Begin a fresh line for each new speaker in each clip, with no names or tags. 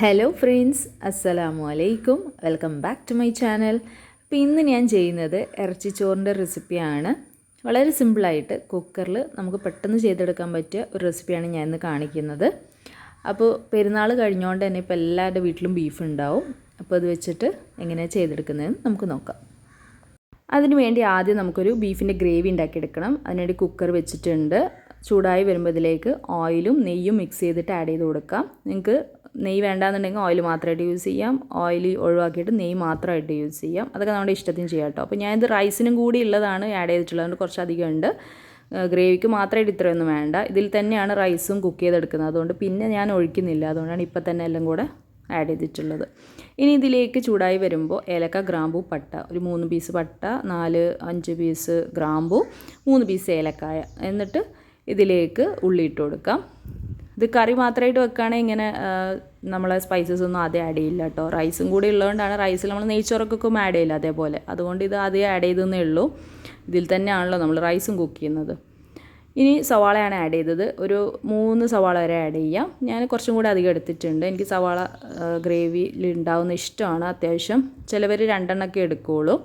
Hello friends അസ്സലാമു അലൈക്കും welcome back to my channel അപ്പോൾ ഇന്ന് ഞാൻ ചെയ്യുന്നത് ഇറച്ചിച്ചോറിന്റെ റെസിപ്പിയാണ്. വളരെ സിമ്പിളായിട്ട് കുക്കറിൽ നമുക്ക് പെട്ടെന്ന് ചെയ്തെടുക്കാൻ പറ്റിയ ഒരു റെസിപ്പിയാണ് ഞാൻ ഇന്ന് കാണിക്കുന്നത്. അപ്പോൾ പെരുന്നാൾ കഴിഞ്ഞുകൊണ്ട് തന്നെ ഇപ്പോൾ എല്ലാവരുടെ വീട്ടിലും ബീഫ് ഉണ്ടാവും. അപ്പോൾ അത് വെച്ചിട്ട് എങ്ങനെയാണ് ചെയ്തെടുക്കുന്നതെന്ന് നമുക്ക് നോക്കാം. അതിനു വേണ്ടി ആദ്യം നമുക്കൊരു ബീഫിന്റെ ഗ്രേവി ഉണ്ടാക്കിയെടുക്കണം. അതിനുവേണ്ടി കുക്കർ വെച്ചിട്ടുണ്ട്. ചൂടായി വരുമ്പോൾ ഇതിലേക്ക് ഓയിലും നെയ്യും മിക്സ് ചെയ്തിട്ട് ആഡ് ചെയ്ത് കൊടുക്കാം. നിങ്ങൾക്ക് നെയ്യ് വേണ്ടാന്നുണ്ടെങ്കിൽ ഓയിൽ മാത്രമായിട്ട് യൂസ് ചെയ്യാം. ഓയിൽ ഒഴിവാക്കിയിട്ട് നെയ്യ് മാത്രമായിട്ട് യൂസ് ചെയ്യാം. അതൊക്കെ നമ്മുടെ ഇഷ്ടത്തിന് ചെയ്യാം കേട്ടോ. അപ്പോൾ ഞാനിത് റൈസിനും കൂടി ഉള്ളതാണ് ആഡ് ചെയ്തിട്ടുള്ളത്. അതുകൊണ്ട് കുറച്ചധികം ഉണ്ട്. ഗ്രേവിക്ക് മാത്രമായിട്ട് ഇത്രയൊന്നും വേണ്ട. ഇതിൽ തന്നെയാണ് റൈസും കുക്ക് ചെയ്തെടുക്കുന്നത്. അതുകൊണ്ട് പിന്നെ ഞാൻ ഒഴിക്കുന്നില്ല. അതുകൊണ്ടാണ് ഇപ്പം തന്നെ എല്ലാം കൂടെ ആഡ് ചെയ്തിട്ടുള്ളത്. ഇനി ഇതിലേക്ക് ചൂടായി വരുമ്പോൾ ഏലക്ക ഗ്രാമ്പു പട്ട. ഒരു മൂന്ന് പീസ് പട്ട നാല് അഞ്ച് പീസ് ഗ്രാമ്പു മൂന്ന് പീസ് ഏലക്കായ. എന്നിട്ട് ഇതിലേക്ക് ഉള്ളി ഇട്ട് കൊടുക്കാം. ഇത് കറി മാത്രമായിട്ട് വെക്കുകയാണെങ്കിൽ ഇങ്ങനെ നമ്മളെ സ്പൈസസ് ഒന്നും ആദ്യം ആഡ് ചെയ്യില്ല കേട്ടോ റൈസും കൂടി ഉള്ളതുകൊണ്ടാണ് റൈസിൽ നമ്മൾ നെയ്ച്ചോറൊക്കെ ആഡ് ചെയ്യില്ല അതേപോലെ. അതുകൊണ്ട് ഇത് ആദ്യം ആഡ് ചെയ്തെന്നേ ഉള്ളൂ. ഇതിൽ തന്നെയാണല്ലോ നമ്മൾ റൈസും കുക്ക് ചെയ്യുന്നത്. ഇനി സവാളയാണ് ആഡ് ചെയ്തത്. ഒരു മൂന്ന് സവാള വരെ ആഡ് ചെയ്യാം. ഞാൻ കുറച്ചും കൂടി അധികം എടുത്തിട്ടുണ്ട്. എനിക്ക് സവാള ഗ്രേവിയിൽ ഉണ്ടാവുന്ന ഇഷ്ടമാണ് അത്യാവശ്യം. ചിലവർ രണ്ടെണ്ണമൊക്കെ എടുക്കുകയുള്ളൂ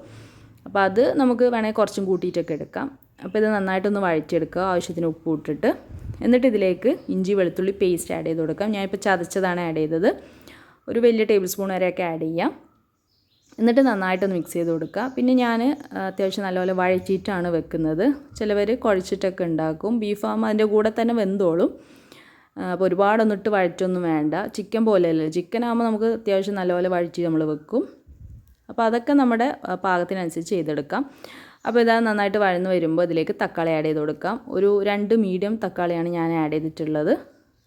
അപ്പോൾ അത് നമുക്ക് വേണമെങ്കിൽ കുറച്ചും കൂട്ടിയിട്ടൊക്കെ എടുക്കാം. അപ്പോൾ ഇത് നന്നായിട്ടൊന്ന് വഴറ്റിയെടുക്കുക. ആവശ്യത്തിന് ഉപ്പ് ഇട്ടിട്ട്. എന്നിട്ട് ഇതിലേക്ക് ഇഞ്ചി വെളുത്തുള്ളി പേസ്റ്റ് ആഡ് ചെയ്ത് കൊടുക്കാം. ഞാനിപ്പോൾ ചതച്ചതാണ് ആഡ് ചെയ്തത്. ഒരു വലിയ ടേബിൾ സ്പൂൺ വരെയൊക്കെ ആഡ് ചെയ്യാം. എന്നിട്ട് നന്നായിട്ടൊന്ന് മിക്സ് ചെയ്ത് കൊടുക്കുക. പിന്നെ ഞാൻ അത്യാവശ്യം നല്ലപോലെ വഴറ്റിയിട്ടാണ് വെക്കുന്നത്. ചിലവർ കുഴച്ചിട്ടൊക്കെ ഉണ്ടാക്കും. ബീഫ് ആകുമ്പോൾ അതിന്റെ കൂടെ തന്നെ വെന്തോളും. അപ്പോൾ ഒരുപാടൊന്നിട്ട് വഴറ്റൊന്നും വേണ്ട. ചിക്കൻ പോലെയല്ല. ചിക്കൻ ആകുമ്പോൾ നമുക്ക് അത്യാവശ്യം നല്ലപോലെ വഴറ്റി നമ്മൾ വെക്കും. അപ്പോൾ അതൊക്കെ നമ്മുടെ പാകത്തിനനുസരിച്ച് ചെയ്തെടുക്കാം. അപ്പോൾ ഇതാ നന്നായിട്ട് വഴന്ന് വരുമ്പോൾ ഇതിലേക്ക് തക്കാളി ആഡ് ചെയ്ത് കൊടുക്കാം. ഒരു രണ്ട് മീഡിയം തക്കാളിയാണ് ഞാൻ ആഡ് ചെയ്തിട്ടുള്ളത്.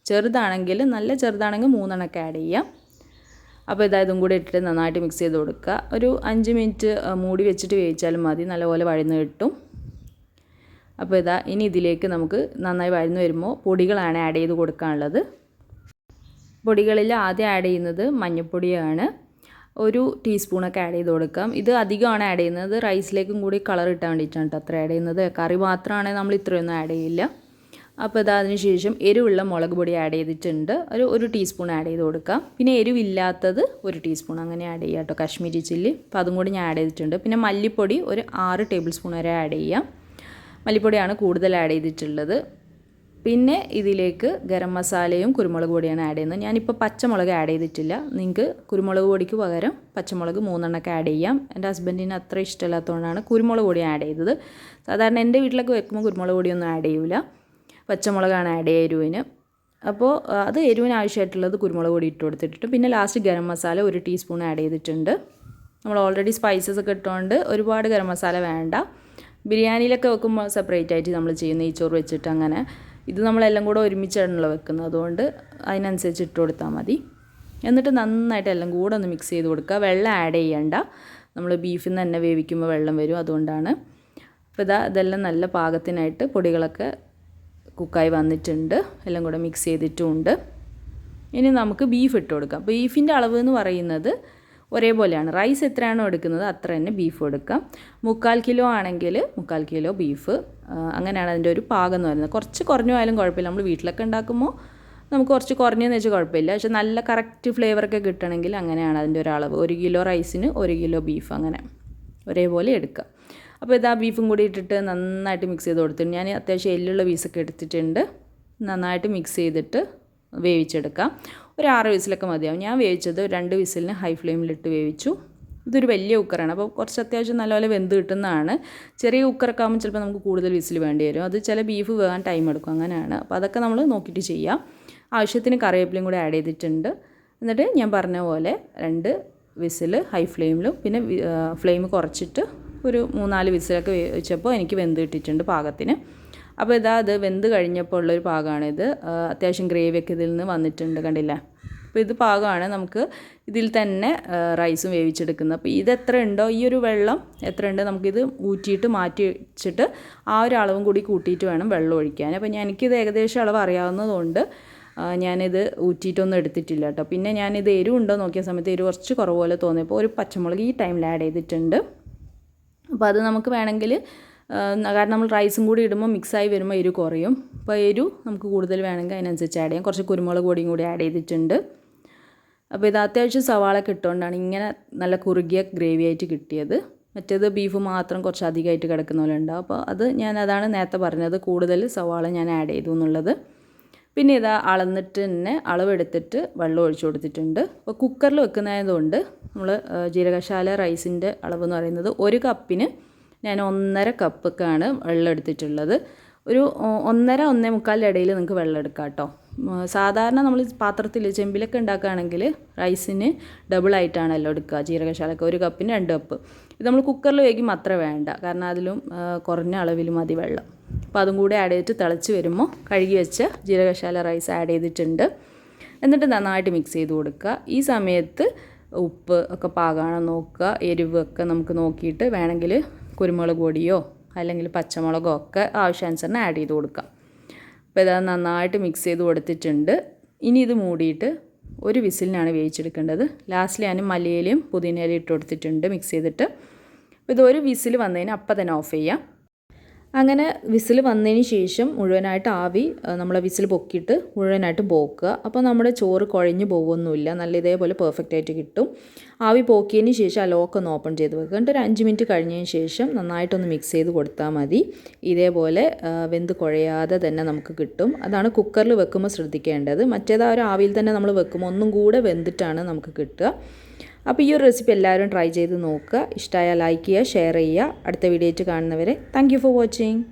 ചെറുതാണെങ്കിൽ നല്ല ചെറുതാണെങ്കിൽ മൂന്നെണ്ണമൊക്കെ ആഡ് ചെയ്യാം. അപ്പോൾ ഇതാ ഇതും കൂടി ഇട്ടിട്ട് നന്നായിട്ട് മിക്സ് ചെയ്ത് കൊടുക്കുക. ഒരു അഞ്ച് മിനിറ്റ് മൂടി വെച്ചിട്ട് വേവിച്ചാലും മതി. നല്ലപോലെ വഴന്ന് കിട്ടും. അപ്പോൾ ഇതാ ഇനി ഇതിലേക്ക് നമുക്ക് നന്നായി വഴന്ന് വരുമ്പോൾ പൊടികളാണ് ആഡ് ചെയ്ത് കൊടുക്കാനുള്ളത്. പൊടികളിൽ ആദ്യം ആഡ് ചെയ്യുന്നത് മഞ്ഞൾപ്പൊടിയാണ്. ഒരു ടീസ്പൂണൊക്കെ ആഡ് ചെയ്ത് കൊടുക്കാം. ഇത് അധികമാണ് ആഡ് ചെയ്യുന്നത്. റൈസിലേക്കും കൂടി കളർ ഇട്ടാൻ വേണ്ടിയിട്ടാണ് കേട്ടോ അത്ര ആഡ് ചെയ്യുന്നത്. കറി മാത്രമാണെങ്കിൽ നമ്മൾ ഇത്രയൊന്നും ആഡ് ചെയ്യില്ല. അപ്പോൾ ഇത് ശേഷം എരിവുള്ള മുളക് പൊടി ആഡ് ചെയ്തിട്ടുണ്ട്. ഒരു ഒരു ടീസ്പൂൺ ആഡ് ചെയ്ത് കൊടുക്കാം. പിന്നെ എരിവില്ലാത്തത് ഒരു ടീസ്പൂൺ അങ്ങനെ ആഡ് ചെയ്യാം കേട്ടോ കാശ്മീരി ചില്ലി. അപ്പോൾ അതും കൂടി ഞാൻ ആഡ് ചെയ്തിട്ടുണ്ട്. പിന്നെ മല്ലിപ്പൊടി ഒരു ആറ് ടേബിൾ സ്പൂൺ വരെ ആഡ് ചെയ്യാം. മല്ലിപ്പൊടിയാണ് കൂടുതൽ ആഡ് ചെയ്തിട്ടുള്ളത്. പിന്നെ ഇതിലേക്ക് ഗരം മസാലയും കുരുമുളക് പൊടിയാണ് ആഡ് ചെയ്യുന്നത്. ഞാനിപ്പോൾ പച്ചമുളക് ആഡ് ചെയ്തിട്ടില്ല. നിങ്ങൾക്ക് കുരുമുളക് പൊടിക്ക് പകരം പച്ചമുളക് മൂന്നെണ്ണമൊക്കെ ആഡ് ചെയ്യാം. എന്റെ ഹസ്ബൻഡിന് അത്ര ഇഷ്ടമില്ലാത്തതുകൊണ്ടാണ് കുരുമുളക് പൊടി ആഡ് ചെയ്തത്. സാധാരണ എന്റെ വീട്ടിലൊക്കെ വെക്കുമ്പോൾ കുരുമുളക് പൊടിയൊന്നും ആഡ് ചെയ്യില്ല പച്ചമുളകാണ് ആഡ് ചെയ്യുക എരിവിന്. അപ്പോൾ അത് എരിവിന് ആവശ്യമായിട്ടുള്ളത് കുരുമുളക് പൊടി ഇട്ട് കൊടുത്തിട്ട് പിന്നെ ലാസ്റ്റ് ഗരം മസാല ഒരു ടീസ്പൂൺ ആഡ് ചെയ്തിട്ടുണ്ട്. നമ്മൾ ഓൾറെഡി സ്പൈസസ് ഒക്കെ ഇട്ടുകൊണ്ട് ഒരുപാട് ഗരം മസാല വേണ്ട. ബിരിയാണിയിലൊക്കെ വെക്കുമ്പോൾ സെപ്പറേറ്റ് ആയിട്ട് നമ്മൾ ചെയ്യുന്ന ഈ ചോറ് വെച്ചിട്ട് അങ്ങനെ. ഇത് നമ്മളെല്ലാം കൂടെ ഒരുമിച്ചാണല്ലോ വെക്കുന്നത്. അതുകൊണ്ട് അതിനനുസരിച്ച് ഇട്ട് കൊടുത്താൽ മതി. എന്നിട്ട് നന്നായിട്ട് എല്ലാം കൂടെ ഒന്ന് മിക്സ് ചെയ്ത് കൊടുക്കുക. വെള്ളം ആഡ് ചെയ്യണ്ട. നമ്മൾ ബീഫിൽ നിന്ന് തന്നെ വേവിക്കുമ്പോൾ വെള്ളം വരും. അതുകൊണ്ടാണ്. അപ്പോൾ ഇതാ ഇതെല്ലാം നല്ല പാകത്തിനായിട്ട് പൊടികളൊക്കെ കുക്കായി വന്നിട്ടുണ്ട്. എല്ലാം കൂടെ മിക്സ് ചെയ്തിട്ടുമുണ്ട് ഇനി നമുക്ക് ബീഫ് ഇട്ട് കൊടുക്കാം. ബീഫിന്റെ അളവ് എന്ന് പറയുന്നത് ഒരേപോലെയാണ്. റൈസ് എത്രയാണോ എടുക്കുന്നത് അത്ര തന്നെ ബീഫ് എടുക്കാം. മുക്കാൽ കിലോ ആണെങ്കിൽ മുക്കാൽ കിലോ ബീഫ് അങ്ങനെയാണ് അതിന്റെ ഒരു പാകം എന്ന് പറയുന്നത്. കുറച്ച് കുറഞ്ഞു പോയാലും കുഴപ്പമില്ല. നമ്മൾ വീട്ടിലൊക്കെ ഉണ്ടാക്കുമ്പോൾ നമുക്ക് കുറച്ച് കുറഞ്ഞെന്ന് വെച്ചാൽ കുഴപ്പമില്ല. പക്ഷെ നല്ല കറക്റ്റ് ഫ്ലേവറൊക്കെ കിട്ടണമെങ്കിൽ അങ്ങനെയാണ് അതിന്റെ ഒരളവ് ഒരു കിലോ റൈസിന് ഒരു കിലോ ബീഫ് അങ്ങനെ ഒരേപോലെ എടുക്കുക. അപ്പോൾ ഇതാ ബീഫും കൂടി ഇട്ടിട്ട് നന്നായിട്ട് മിക്സ് ചെയ്ത് കൊടുത്തിട്ടുണ്ട്. ഞാൻ അത്യാവശ്യം എല്ലുള്ള പീസൊക്കെ എടുത്തിട്ടുണ്ട്. നന്നായിട്ട് മിക്സ് ചെയ്തിട്ട് വേവിച്ചെടുക്കാം. ഒരു ആറ് വിസിലൊക്കെ മതിയാവും. ഞാൻ വേവിച്ചത് രണ്ട് വിസിലിന് ഹൈ ഫ്ലെയിമിലിട്ട് വേവിച്ചു. ഇതൊരു വലിയ കുക്കറാണ്. അപ്പോൾ കുറച്ച് അത്യാവശ്യം നല്ലപോലെ വെന്ത് കിട്ടുന്നതാണ്. ചെറിയ കുക്കറൊക്കെ ആകുമ്പോൾ ചിലപ്പോൾ നമുക്ക് കൂടുതൽ വിസിൽ വേണ്ടി വരും. അത് ചില ബീഫ് വേകാൻ ടൈം എടുക്കും. അങ്ങനെയാണ്. അപ്പോൾ അതൊക്കെ നമ്മൾ നോക്കിയിട്ട് ചെയ്യാം. ആവശ്യത്തിന് കറിവേപ്പിലയും കൂടി ആഡ് ചെയ്തിട്ടുണ്ട്. എന്നിട്ട് ഞാൻ പറഞ്ഞ പോലെ രണ്ട് വിസിൽ ഹൈ ഫ്ലെയിമിലും പിന്നെ ഫ്ലെയിം കുറച്ചിട്ട് ഒരു മൂന്നാൽ വിസിലൊക്കെ വെച്ചപ്പോൾ എനിക്ക് വെന്ത് കിട്ടിയിട്ടുണ്ട് പാകത്തിന്. അപ്പോൾ ഇതാ അത് വെന്ത് കഴിഞ്ഞപ്പോൾ ഉള്ളൊരു പാകമാണിത് അത്യാവശ്യം ഗ്രേവിയൊക്കെ ഇതിൽ നിന്ന് വന്നിട്ടുണ്ട് കണ്ടില്ലേ? അപ്പോൾ ഇത് പാകമാണ് നമുക്ക് ഇതിൽ തന്നെ റൈസും വേവിച്ചെടുക്കുന്നത്. അപ്പോൾ ഇത് എത്ര ഉണ്ടോ? ഈ ഒരു വെള്ളം എത്ര ഉണ്ട്? നമുക്കിത് ഊറ്റിയിട്ട് മാറ്റി വെച്ചിട്ട് ആ ഒരു അളവും കൂടി കൂട്ടിയിട്ട് വേണം വെള്ളം ഒഴിക്കാൻ. അപ്പോൾ എനിക്കിത് ഏകദേശം അളവ് അറിയാവുന്നതുകൊണ്ട് ഞാനിത് ഊറ്റിയിട്ടൊന്നും എടുത്തിട്ടില്ല കേട്ടോ. പിന്നെ ഞാനിത് എരിവുണ്ടോ നോക്കിയ സമയത്ത് എരിവ് കുറച്ച് കുറവ് പോലെ തോന്നിയപ്പോൾ ഒരു പച്ചമുളക് ഈ ടൈമിൽ ആഡ് ചെയ്തിട്ടുണ്ട്. അപ്പോൾ അത് നമുക്ക് വേണമെങ്കിൽ കാരണം നമ്മൾ റൈസും കൂടി ഇടുമ്പോൾ മിക്സായി വരുമ്പോൾ എരിവ് കുറയും. അപ്പോൾ എരിവ് നമുക്ക് കൂടുതൽ വേണമെങ്കിൽ അതിനനുസരിച്ച് ആഡ് ചെയ്യാം. കുറച്ച് കുരുമുളക് പൊടിയും കൂടി ആഡ് ചെയ്തിട്ടുണ്ട്.
അപ്പോൾ ഇത് അത്യാവശ്യം സവാള കിട്ടുകൊണ്ടാണ് ഇങ്ങനെ നല്ല കുറുകിയ ഗ്രേവി ആയിട്ട് കിട്ടിയത്. മറ്റേത് ബീഫ് മാത്രം കുറച്ച് അധികമായിട്ട് കിടക്കുന്ന പോലെ ഉണ്ടാവും. അപ്പോൾ അത് ഞാൻ അതാണ് നേരത്തെ പറഞ്ഞത് കൂടുതൽ സവാള ഞാൻ ആഡ് ചെയ്തു എന്നുള്ളത്. പിന്നെ ഇതാ അളന്നിട്ട് തന്നെ അളവെടുത്തിട്ട് വെള്ളം ഒഴിച്ചു കൊടുത്തിട്ടുണ്ട്. അപ്പോൾ കുക്കറിൽ വെക്കുന്നതായതുകൊണ്ട് നമ്മൾ ജീരകശാല റൈസിന്റെ അളവ് എന്ന് പറയുന്നത് ഒരു കപ്പിന് ഞാൻ ഒന്നര കപ്പൊക്കെയാണ് വെള്ളം എടുത്തിട്ടുള്ളത് ഒരു ഒന്നര ഒന്നേ മുക്കാലിന്റെ ഇടയിൽ നിങ്ങൾക്ക് വെള്ളം എടുക്കാം കേട്ടോ സാധാരണ നമ്മൾ പാത്രത്തിൽ ചെമ്പിലൊക്കെ ഉണ്ടാക്കുകയാണെങ്കിൽ റൈസിന് ഡബിളായിട്ടാണല്ലോ എടുക്കുക ജീരകശാലക്ക് ഒരു കപ്പിന് രണ്ട് കപ്പ്. ഇത് നമ്മൾ കുക്കറിൽ വേകുമ്പോൾ അത്ര വേണ്ട കാരണം അതിലും കുറഞ്ഞ അളവിൽ മതി വെള്ളം. അപ്പോൾ അതും കൂടി ആഡ് ചെയ്തിട്ട് തിളച്ച് വരുമ്പോൾ കഴുകി വെച്ച ജീരകശാല റൈസ് ആഡ് ചെയ്തിട്ടുണ്ട്. എന്നിട്ട് നന്നായിട്ട് മിക്സ് ചെയ്ത് കൊടുക്കുക. ഈ സമയത്ത് ഉപ്പ് ഒക്കെ പാകമാണോ നോക്കുക എരിവ് ഒക്കെ നമുക്ക് നോക്കിയിട്ട് വേണമെങ്കിൽ കുരുമുളക് പൊടിയോ അല്ലെങ്കിൽ പച്ചമുളകോ ഒക്കെ ആവശ്യാനുസരണം ആഡ് ചെയ്ത് കൊടുക്കാം അപ്പോൾ ഇത് നന്നായിട്ട് മിക്സ് ചെയ്ത് കൊടുത്തിട്ടുണ്ട്. ഇനി ഇത് മൂടിയിട്ട് ഒരു വിസിലിനാണ് വേവിച്ചെടുക്കേണ്ടത്. ലാസ്റ്റിൽ ഞാൻ മല്ലിയിലയും പുതിനയിലയും ഇട്ട് കൊടുത്തിട്ടുണ്ട് മിക്സ് ചെയ്തിട്ട്. അപ്പോൾ ഇത് ഒരു വിസിൽ വന്നതിന് അപ്പം തന്നെ ഓഫ് ചെയ്യാം. അങ്ങനെ വിസിൽ വന്നതിന് ശേഷം മുഴുവനായിട്ട് ആവി നമ്മൾ വിസിൽ പൊക്കിയിട്ട് മുഴുവനായിട്ട് പോക്കുക. അപ്പോൾ നമ്മുടെ ചോറ് കുഴഞ്ഞു പോകുമൊന്നുമില്ല നല്ല ഇതേപോലെ പെർഫെക്റ്റ് ആയിട്ട് കിട്ടും. ആവി പോക്കിയതിന് ശേഷം ആ ലോക്ക് ഒന്ന് ഓപ്പൺ ചെയ്ത് വെക്കുക. എന്നിട്ട് ഒരു അഞ്ച് മിനിറ്റ് കഴിഞ്ഞതിന് ശേഷം നന്നായിട്ടൊന്ന് മിക്സ് ചെയ്ത് കൊടുത്താൽ മതി. ഇതേപോലെ വെന്ത് കുഴയാതെ തന്നെ നമുക്ക് കിട്ടും. അതാണ് കുക്കറിൽ വെക്കുമ്പോൾ ശ്രദ്ധിക്കേണ്ടത്. മറ്റേതാ ഒരു ആവിയിൽ തന്നെ നമ്മൾ വെക്കുമ്പോൾ ഒന്നും കൂടെ വെന്തിട്ടാണ് നമുക്ക് കിട്ടുക. അപ്പോൾ ഈ ഒരു റെസിപ്പി എല്ലാവരും ട്രൈ ചെയ്ത് നോക്കുക. ഇഷ്ടമായാൽ ലൈക്ക് ചെയ്യുക ഷെയർ ചെയ്യുക. അടുത്ത വീഡിയോയിട്ട് കാണുന്നവരെ താങ്ക് ഫോർ വാച്ചിങ്